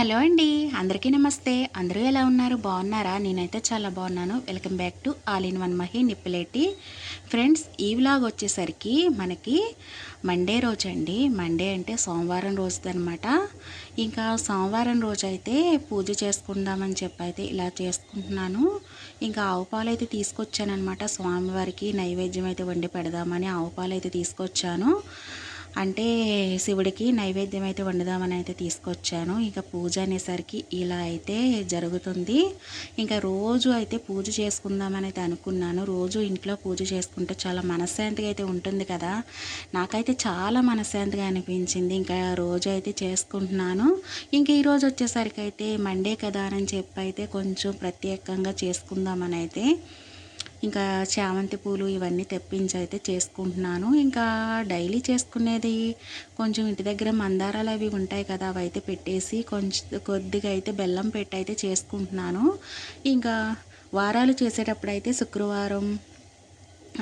Hello అండి. అందరికీ నమస్తే. అందరూ ఎలా ఉన్నారు? బాగున్నారా? నేనైతే చాలా బాగున్నాను. Welcome back to all in one Mahi Nippileti. Friends ఈ వ్లాగ్ వచ్చేసరికి మనకి మండే రోజు అండి మండే అంటే సోమవారం రోజుదనమాట ఇంకా సోమవారం రోజు అయితే పూజ చేసుకుందామని చెప్పి అయితే ఇలా చేసుకుంటున్నాను. ఇంకా ఆవు పాలు అయితే తీసుకొచ్చానమాట స్వామివారికి నైవేద్యం అయితే వండి పెడదామని ఆవు పాలు అయితే తీసుకొచ్చాను. అంటే శివుడికి నైవేద్యం అయితే వండుదామని అయితే తీసుకొచ్చాను. ఇంకా పూజ అనేసరికి ఇలా అయితే జరుగుతుంది. ఇంకా రోజు అయితే పూజ చేసుకుందామని అయితే అనుకున్నాను. రోజు ఇంట్లో పూజ చేసుకుంటే చాలా మనశ్శాంతిగా అయితే ఉంటుంది కదా. నాకైతే చాలా మనశ్శాంతిగా అనిపించింది. ఇంకా రోజు అయితే చేసుకుంటున్నాను. ఇంకా ఈరోజు వచ్చేసరికి అయితే మండే కదా అని చెప్పి అయితే కొంచెం ప్రత్యేకంగా చేసుకుందామని అయితే ఇంకా చామంతి పూలు ఇవన్నీ తెప్పించి అయితే చేసుకుంటున్నాను. ఇంకా డైలీ చేసుకునేది కొంచెం ఇంటి దగ్గర మందారాలు అవి ఉంటాయి కదా అవి అయితే పెట్టేసి కొంచెం కొద్దిగా అయితే బెల్లం పెట్టి అయితే చేసుకుంటున్నాను. ఇంకా వారాలు చేసేటప్పుడు అయితే శుక్రవారం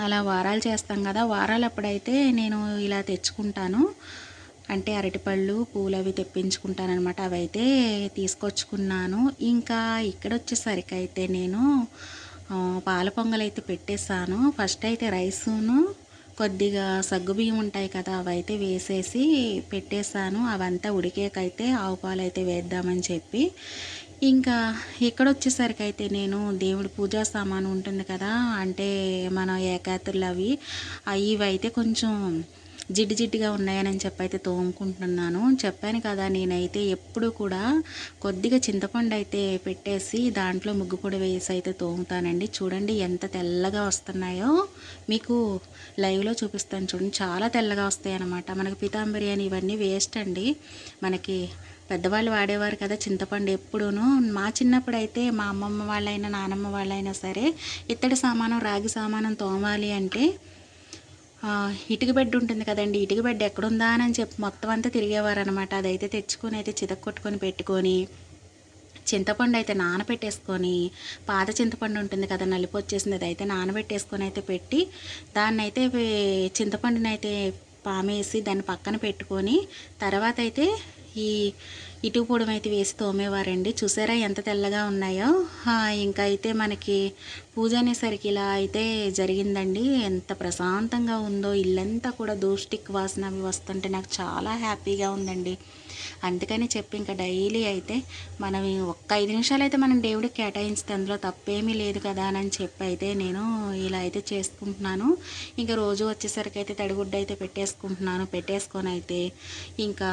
అలా వారాలు చేస్తాం కదా వారాలు అప్పుడైతే నేను ఇలా తెచ్చుకుంటాను. అంటే అరటిపళ్ళు పూలు అవి తెప్పించుకుంటానమాట అవి అయితే తీసుకొచ్చుకున్నాను. ఇంకా ఇక్కడ వచ్చేసరికి అయితే నేను పాల పొంగలైతే పెట్టేసాను ఫస్ట్ అయితే రైసును కొద్దిగా సగ్గుబియ్యం ఉంటాయి కదా అవైతే వేసేసి పెట్టేశాను అవంతా ఉడికేకైతే ఆవు పాలు అయితే వేద్దామని చెప్పి. ఇంకా ఇక్కడ వచ్చేసరికి అయితే నేను దేవుడి పూజా సామాను ఉంటుంది కదా అంటే మన ఏకాత్రులు అవి ఇవి అయితే కొంచెం జిడ్డు జిడ్డుగా ఉన్నాయని చెప్పి అయితే తోముకుంటున్నాను. చెప్పాను కదా నేనైతే ఎప్పుడు కూడా కొద్దిగా చింతపండు అయితే పెట్టేసి దాంట్లో ముగ్గు పొడి వేసి అయితే తోముతానండి. చూడండి ఎంత తెల్లగా వస్తున్నాయో. మీకు లైవ్లో చూపిస్తాను చూడండి. చాలా తెల్లగా వస్తాయి అనమాట మనకి పితాంబరి అని ఇవన్నీ వేస్ట్ అండి. మనకి పెద్దవాళ్ళు వాడేవారు కదా చింతపండు ఎప్పుడూను. మా చిన్నప్పుడు అయితే మా అమ్మమ్మ వాళ్ళైనా నానమ్మ వాళ్ళైనా సరే ఇత్తడి సామానం రాగి సామానం తోమాలి అంటే ఇటుక బెడ్ ఉంటుంది కదండి ఇటుక బెడ్ ఎక్కడుందా అని చెప్పి మొత్తం అంతా తిరిగేవారు అనమాట అదైతే తెచ్చుకొని అయితే చితక్కొట్టుకొని పెట్టుకొని చింతపండు అయితే నానబెట్టేసుకొని పాత చింతపండు ఉంటుంది కదా నలిపి వచ్చేసింది అదైతే నానబెట్టేసుకొని అయితే పెట్టి దాన్ని అయితే చింతపండునైతే పామేసి దాన్ని పక్కన పెట్టుకొని తర్వాత అయితే ఈ ఇటు పొడం అయితే వేసి తోమేవారండి. చూసారా ఎంత తెల్లగా ఉన్నాయో? ఇంకా అయితే మనకి పూజ అనేసరికి ఇలా అయితే జరిగిందండి. ఎంత ప్రశాంతంగా ఉందో ఇల్లంతా కూడా దూష్టిక్ వాసన అవి వస్తుంటే నాకు చాలా హ్యాపీగా ఉందండి. అందుకని చెప్పి ఇంకా డైలీ అయితే మనం ఒక్క ఐదు నిమిషాలు అయితే మనం దేవుడికి కేటాయించితే అందులో తప్పేమీ లేదు కదా అని చెప్పి అయితే నేను ఇలా అయితే చేసుకుంటున్నాను. ఇంకా రోజు వచ్చేసరికి అయితే తడిగుడ్డ అయితే పెట్టేసుకుంటున్నాను. పెట్టేసుకొని అయితే ఇంకా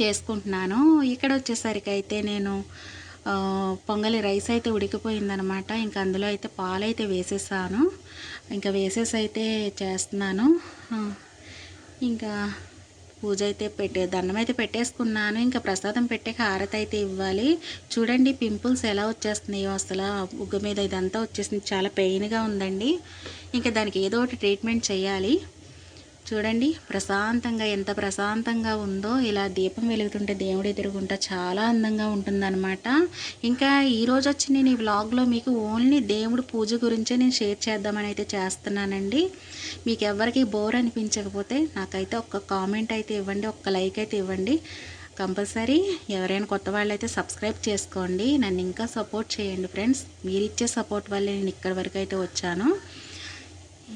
చేసుకుంటున్నాను. ఇక్కడ వచ్చేసరికి అయితే నేను పొంగలి రైస్ అయితే ఉడికిపోయిందనమాట ఇంకా అందులో అయితే పాలు అయితే వేసేసాను. ఇంకా వేసేసి అయితే చేస్తున్నాను. ఇంకా పూజ అయితే పెట్టే దండం అయితే పెట్టేసుకున్నాను. ఇంకా ప్రసాదం పెట్టే హారతి అయితే ఇవ్వాలి. చూడండి పింపుల్స్ ఎలా వచ్చేస్తున్నాయో అసలు. ఉగ్గ మీద ఇదంతా వచ్చేసింది. చాలా పెయిన్గా ఉందండి. ఇంకా దానికి ఏదో ఒకటి ట్రీట్మెంట్ చేయాలి. చూడండి ప్రశాంతంగా ఎంత ప్రశాంతంగా ఉందో ఇలా దీపం వెలుగుతుంటే దేవుడు ఎదురుగుంటా చాలా అందంగా ఉంటుందన్నమాట. ఇంకా ఈరోజు వచ్చి నేను ఈ వ్లాగ్లో మీకు ఓన్లీ దేవుడు పూజ గురించే నేను షేర్ చేద్దామని అయితే చేస్తున్నానండి. మీకు ఎవరికి బోర్ అనిపించకపోతే నాకైతే ఒక్క కామెంట్ అయితే ఇవ్వండి ఒక్క లైక్ అయితే ఇవ్వండి. కంపల్సరీ ఎవరైనా కొత్త వాళ్ళు అయితే సబ్స్క్రైబ్ చేసుకోండి. నన్ను ఇంకా సపోర్ట్ చేయండి ఫ్రెండ్స్. మీరు ఇచ్చే సపోర్ట్ వల్లే నేను ఇక్కడి వరకు అయితే వచ్చాను.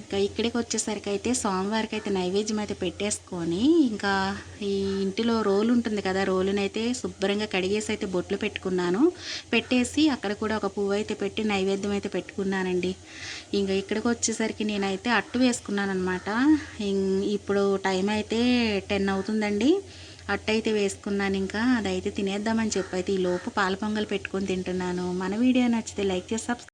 ఇంకా ఇక్కడికి వచ్చేసరికి అయితే సోమవారికి అయితే నైవేద్యం అయితే పెట్టేసుకొని ఇంకా ఈ ఇంటిలో రోలు ఉంటుంది కదా రోలునైతే అయితే శుభ్రంగా కడిగేసి అయితే బొట్లు పెట్టుకున్నాను. పెట్టేసి అక్కడ కూడా ఒక పువ్వు అయితే పెట్టి నైవేద్యం అయితే పెట్టుకున్నానండి. ఇంకా ఇక్కడికి వచ్చేసరికి నేనైతే అట్టు వేసుకున్నాను అనమాట ఇప్పుడు టైం అయితే టెన్ అవుతుందండి. అట్టు అయితే వేసుకున్నాను ఇంకా. అదైతే తినేద్దామని చెప్పి అయితే ఈ లోపు పాల పొంగల్ పెట్టుకొని తింటున్నాను. మన వీడియో నచ్చితే లైక్ చేసి సబ్స్క్రైబ్